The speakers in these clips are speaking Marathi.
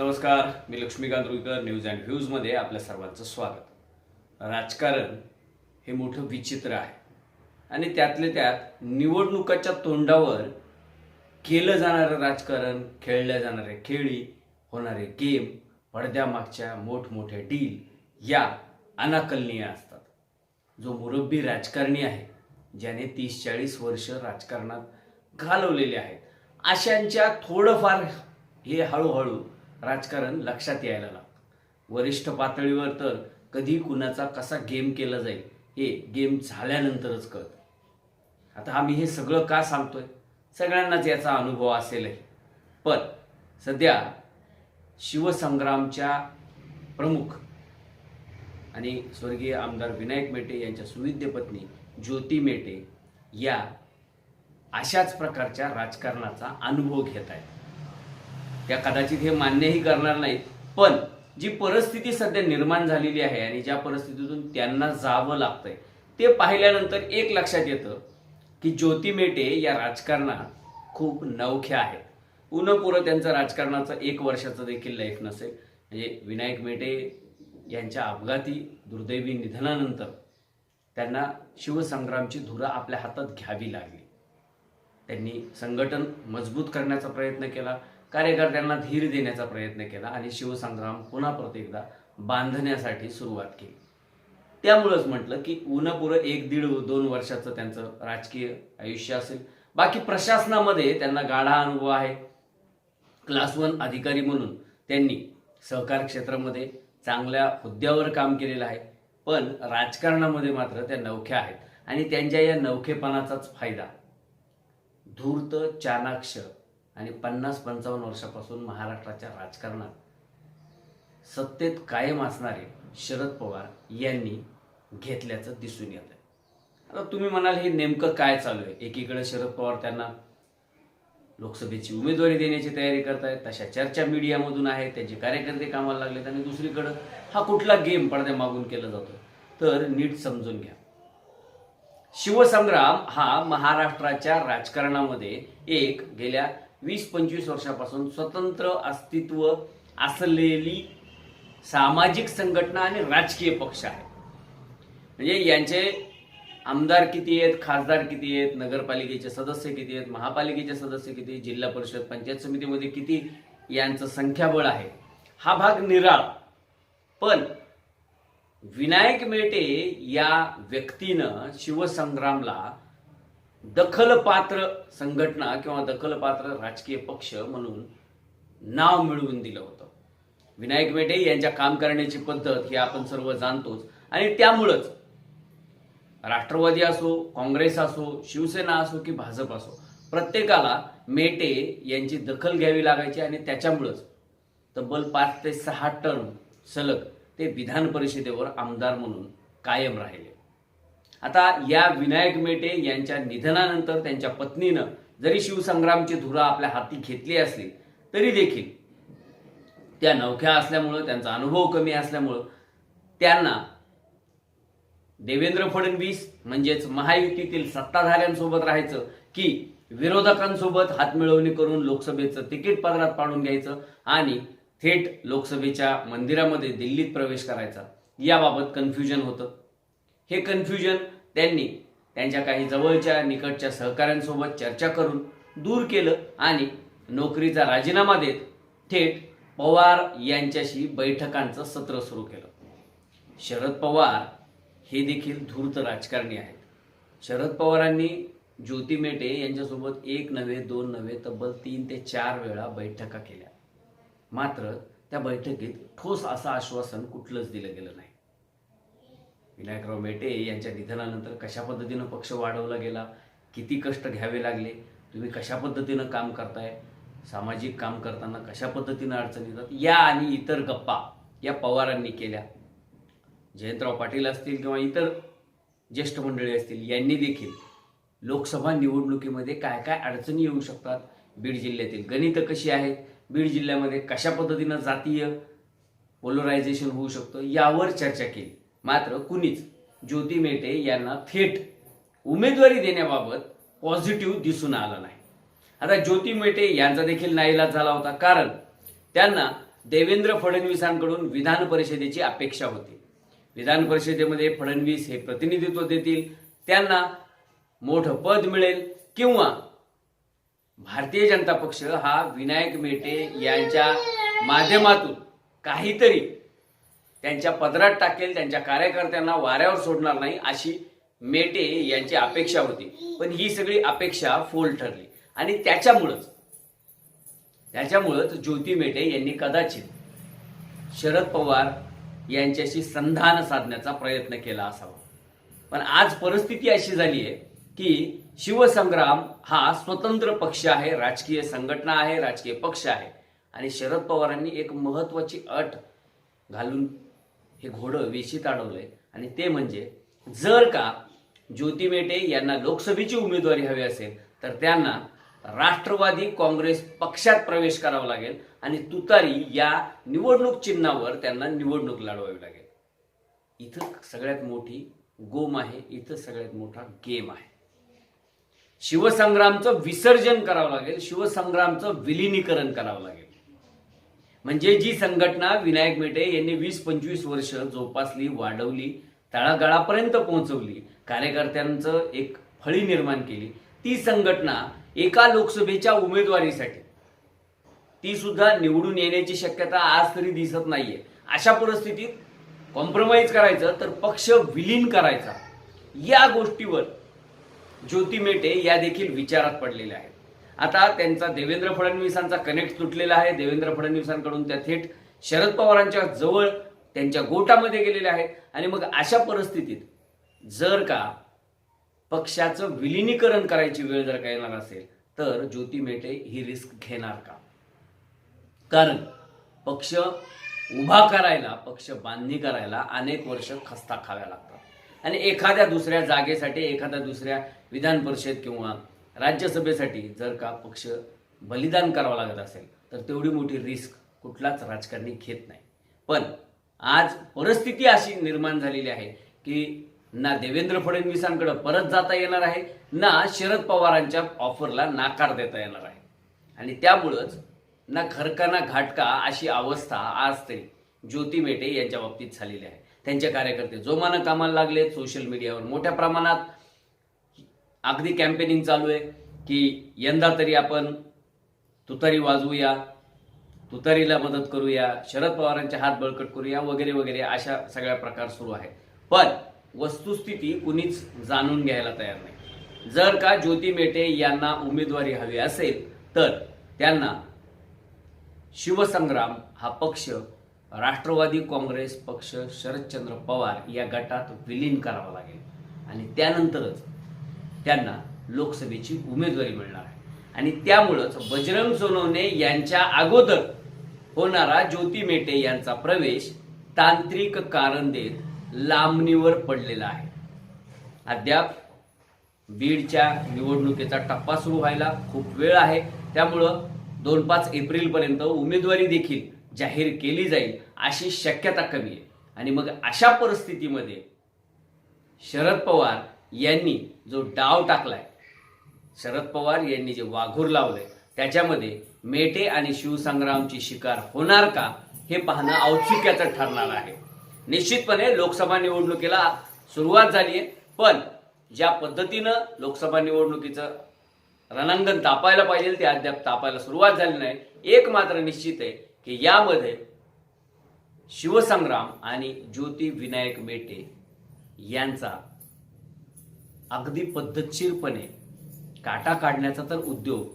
नमस्कार मी लक्ष्मीकांत रुईकर न्यूज अँड व्ह्यूजमध्ये आपल्या सर्वांचं स्वागत. राजकारण हे मोठं विचित्र आहे. आणि त्यातले त्यात निवडणुकाच्या तोंडावर केलं जाणारं राजकारण खेळल्या जाणाऱ्या खेळी होणारे गेम पडद्यामागच्या मोठमोठ्या डील या अनाकलनीय असतात. जो मुरब्बी राजकारणी आहे ज्याने तीस चाळीस वर्ष राजकारणात घालवलेले आहेत अशांच्या थोडंफार हे हळूहळू राजकारण लक्षात यायला लागतं वरिष्ठ पातळीवर तर कधी कुणाचा कसा गेम केला जाईल हे गेम झाल्यानंतरच कळतं. आता आम्ही हे सगळं का सांगतोय? सगळ्यांनाच याचा अनुभव असेलही. पण सध्या शिवसंग्रामच्या प्रमुख आणि स्वर्गीय आमदार विनायक मेटे यांच्या सुविद्य पत्नी ज्योती मेटे या अशाच प्रकारच्या राजकारणाचा अनुभव घेत आहेत. त्या कदाचित हे मान्यही करणार नाहीत. पण जी परिस्थिती सध्या निर्माण झालेली आहे आणि ज्या परिस्थितीतून त्यांना जावं लागतंय ते पाहिल्यानंतर एक लक्षात येतं की ज्योती मेटे या राजकारणात खूप नवख्या आहेत. उन्हपुरं त्यांचं राजकारणाचं एक वर्षाचं देखील लाईफ नसेल. म्हणजे विनायक मेटे यांच्या अपघाती दुर्दैवी निधनानंतर त्यांना शिवसंग्रामची धुरा आपल्या हातात घ्यावी लागली. त्यांनी संघटन मजबूत करण्याचा प्रयत्न केला. कार्यकर्त्यांना धीर देण्याचा प्रयत्न केला आणि शिवसंग्राम पुन्हा प्रत्येकदा बांधण्यासाठी सुरुवात केली. त्यामुळंच म्हटलं की पुरं एक दीड दोन वर्षाचं त्यांचं राजकीय आयुष्य असेल. बाकी प्रशासनामध्ये त्यांना गाढा अनुभव आहे. क्लास वन अधिकारी म्हणून त्यांनी सहकार क्षेत्रामध्ये चांगल्या हुद्द्यावर काम केलेलं आहे. पण राजकारणामध्ये मात्र त्या नवख्या आहेत आणि त्यांच्या या नवखेपणाचाच फायदा. धूर्त चाणाक्ष आणि पन्नास पंचावन्न वर्षापासून महाराष्ट्राच्या राजकारणात सत्तेत कायम असणारे शरद पवार यांनी घेतल्याचं दिसून येत आहे आता तुम्ही म्हणाल हे नेमकं काय चालू आहे? एकीकडे शरद पवार त्यांना लोकसभेची उमेदवारी देण्याची तयारी करतायत तशा चर्चा मीडियामधून आहेत त्यांचे कार्यकर्ते कामाला लागलेत आणि दुसरीकडं हा कुठला गेम पडद्या मागून केला जातो तर नीट समजून घ्या. शिवसंग्राम हा महाराष्ट्राच्या राजकारणामध्ये एक गेल्या वीस पंचवीस वर्षापासून स्वतंत्र अस्तित्व असलेली सामाजिक संघटना आणि राजकीय पक्ष आहे. म्हणजे यांचे आमदार किती आहेत खासदार किती आहेत नगरपालिकेचे सदस्य किती आहेत महापालिकेचे सदस्य किती आहेत, जिल्हा परिषद पंचायत समितीमध्ये किती यांचं संख्याबळ आहे हा भाग निराळ. पण विनायक मेटे या व्यक्तीनं शिवसंग्रामला दखलपात्र संघटना किंवा दखलपात्र राजकीय पक्ष म्हणून नाव मिळवून दिलं होतं. विनायक मेटे यांच्या काम करण्याची पद्धत ही आपण सर्व जाणतोच. आणि त्यामुळंच राष्ट्रवादी असो काँग्रेस असो शिवसेना असो की भाजप असो प्रत्येकाला मेटे यांची दखल घ्यावी लागायची आणि त्याच्यामुळंच तब्बल पाच ते सहा टर्म सलग ते विधान परिषदेवर आमदार म्हणून कायम राहिले. आता या विनायक मेटे यांच्या निधनानंतर त्यांच्या पत्नीनं जरी शिवसंग्रामची धुरा आपल्या हाती घेतली असली तरी देखील त्या नवख्या असल्यामुळं त्यांचा अनुभव कमी असल्यामुळं त्यांना देवेंद्र फडणवीस म्हणजेच महायुतीतील सत्ताधाऱ्यांसोबत राहायचं की विरोधकांसोबत हातमिळवणी करून लोकसभेचं तिकीट पदरात पाडून घ्यायचं आणि थेट लोकसभेच्या मंदिरामध्ये दिल्लीत प्रवेश करायचा याबाबत कन्फ्युजन होतं. हे कन्फ्युजन त्यांनी त्यांच्या काही जवळच्या निकटच्या सहकाऱ्यांसोबत चर्चा करून दूर केलं आणि नोकरीचा राजीनामा देत थेट पवार यांच्याशी बैठकांचं सत्र सुरू केलं. शरद पवार हे देखील धूर्त राजकारणी आहेत. शरद पवारांनी ज्योती मेटे यांच्यासोबत एक नव्हे दोन नव्हे तब्बल तीन ते चार वेळा बैठका केल्या. मात्र त्या बैठकीत ठोस असं आश्वासन कुठलंच दिलं गेलं नाही. विनायकराव मेटे यांच्या निधनानंतर कशा पद्धतीनं पक्ष वाढवला गेला? किती कष्ट घ्यावे लागले? तुम्ही कशा पद्धतीनं काम करताय? सामाजिक काम करताना कशा पद्धतीनं अडचणी येतात? या आणि इतर गप्पा या पवारांनी केल्या. जयंतराव पाटील असतील किंवा इतर ज्येष्ठ मंडळी असतील यांनी देखील लोकसभा निवडणुकीमध्ये काय काय अडचणी येऊ शकतात बीड जिल्ह्यातील? गणितं कशी आहेत? बीड जिल्ह्यामध्ये कशा पद्धतीनं जातीय पोलरायझेशन होऊ शकतं? यावर चर्चा केली. मात्र कुणीच ज्योती मेटे यांना थेट उमेदवारी देण्याबाबत पॉझिटिव्ह दिसून आलं नाही. आता ज्योती मेटे यांचा देखील नाईलाज झाला होता. कारण त्यांना देवेंद्र फडणवीसांकडून विधान परिषदेची अपेक्षा होती. विधान परिषदेमध्ये फडणवीस हे प्रतिनिधित्व देतील. त्यांना मोठं पद मिळेल किंवा भारतीय जनता पक्ष हा विनायक मेटे यांच्या माध्यमातून काहीतरी त्यांच्या पदरात टाकेल त्यांच्या कार्यकर्त्यांना वाऱ्यावर सोडणार नाही अशी मेटे यांची अपेक्षा होती. पण ही सगळी अपेक्षा फोल ठरली. आणि त्याच्यामुळंच त्याच्यामुळंच ज्योती मेटे यांनी कदाचित शरद पवार यांच्याशी संधान साधण्याचा प्रयत्न केला असावा. पण आज परिस्थिती अशी झाली आहे की शिवसंग्राम हा स्वतंत्र पक्ष आहे राजकीय संघटना आहे राजकीय पक्ष आहे. आणि शरद पवारांनी एक महत्वाची अट घालून हे घोडं वेशीत अडवलंय आणि ते म्हणजे जर का ज्योती मेटे यांना लोकसभेची उमेदवारी हवी असेल तर त्यांना राष्ट्रवादी काँग्रेस पक्षात प्रवेश करावा लागेल आणि तुतारी या निवडणूक चिन्हावर त्यांना निवडणूक लढवावी लागेल. इथं सगळ्यात मोठी गोम आहे इथं सगळ्यात मोठा गेम आहे. शिवसंग्रामचं विसर्जन करावं लागेल शिवसंग्रामचं विलिनीकरण करावं लागेल. म्हणजे जी संघटना विनायक मेटे यांनी वीस पंचवीस वर्ष जोपासली वाढवली तळागाळापर्यंत पोहोचवली कार्यकर्त्यांचं एक फळी निर्माण केली. ती संघटना एका लोकसभेच्या उमेदवारीसाठी ती सुद्धा निवडून येण्याची शक्यता आज तरी दिसत नाहीये. अशा परिस्थितीत कॉम्प्रोमाइज करायचं तर पक्ष विलीन करायचा. या गोष्टीवर ज्योती मेटे या देखील विचारात पडलेल्या आहेत. आता त्यांचा देवेंद्र फडणवीसांचा कनेक्ट तुटलेला आहे. देवेंद्र फडणवीसांकडून त्या थेट शरद पवारांच्या जवळ त्यांच्या गोटामध्ये गेलेल्या आहेत आणि मग अशा परिस्थितीत जर का पक्षाचं विलिनीकरण करायची वेळ जर का येणार असेल तर ज्योती मेटे ही रिस्क घेणार का? कारण पक्ष उभा करायला पक्ष बांधणी करायला अनेक वर्ष खस्ता खाव्या लागतात. आणि एखाद्या दुसऱ्या जागेसाठी एखाद्या दुसऱ्या विधान परिषद किंवा राज्यसभेसाठी जर का पक्ष बलिदान करावं लागत असेल तर तेवढी मोठी रिस्क कुठलाच राजकारणी घेत नाही. पण आज परिस्थिती अशी निर्माण झालेली आहे की ना देवेंद्र फडणवीसांकडे परत जाता येणार आहे ना शरद पवारांच्या ऑफरला नाकार देता येणार आहे. आणि त्यामुळंच ना खरका ना घाटका अशी अवस्था आज तरी ज्योती मेटे यांच्या बाबतीत झालेली आहे. त्यांचे कार्यकर्ते जोमानं कामाला लागलेत सोशल मीडियावर मोठ्या प्रमाणात अगदी कॅम्पेनिंग चालू आहे की यंदा तरी आपण तुतारी वाजवूया तुतारीला मदत करूया शरद पवारांचे हात बळकट करूया वगैरे वगैरे अशा सगळ्या प्रकार सुरू आहेत. पण वस्तुस्थिती कुणीच जाणून घ्यायला तयार नाही. जर का ज्योती मेटे यांना उमेदवारी हवी असेल तर त्यांना शिवसंग्राम हा पक्ष राष्ट्रवादी काँग्रेस पक्ष शरदचंद्र पवार या गटात विलीन करावा लागेल. आणि त्यानंतरच त्यांना लोकसभेची उमेदवारी मिळणार आहे. आणि त्यामुळंच बजरंग सोनवणे यांच्या अगोदर होणारा ज्योती मेटे यांचा प्रवेश तांत्रिक कारण देत लांबणीवर पडलेला आहे. अद्याप बीडच्या निवडणुकीचा टप्पा सुरू व्हायला खूप वेळ आहे. त्यामुळं दोन पाच एप्रिलपर्यंत उमेदवारी देखील जाहीर केली जाईल अशी शक्यता कमी आहे. आणि मग अशा परिस्थितीमध्ये शरद पवार यांनी जो डाव टाकलाय शरद पवार यांनी जे वाघूर लावलंय त्याच्यामध्ये मेटे आणि शिवसंग्रामची शिकार होणार का हे पाहणं औत्सुक्याचं ठरणार आहे. निश्चितपणे लोकसभा निवडणुकीला सुरुवात झाली आहे पण ज्या पद्धतीनं लोकसभा निवडणुकीचं रणांगण तापायला पाहिजे ते अद्याप तापायला सुरुवात झाली नाही. एक मात्र निश्चित आहे की यामध्ये शिवसंग्राम आणि ज्योती विनायक मेटे यांचा अगदी पद्धतशीरपणे काटा काढण्याचा तर उद्योग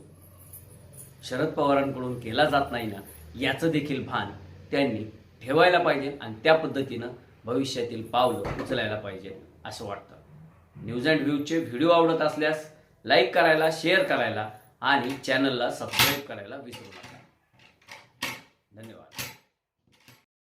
शरद पवारांकडून केला जात नाही ना याचं देखील भान त्यांनी ठेवायला पाहिजे आणि त्या पद्धतीनं भविष्यातील पावलं उचलायला पाहिजे असं वाटतं. न्यूज अँड व्ह्यूजचे व्हिडिओ आवडत असल्यास लाईक करायला शेअर करायला आणि चॅनलला सबस्क्राईब करायला विसरू नका. धन्यवाद.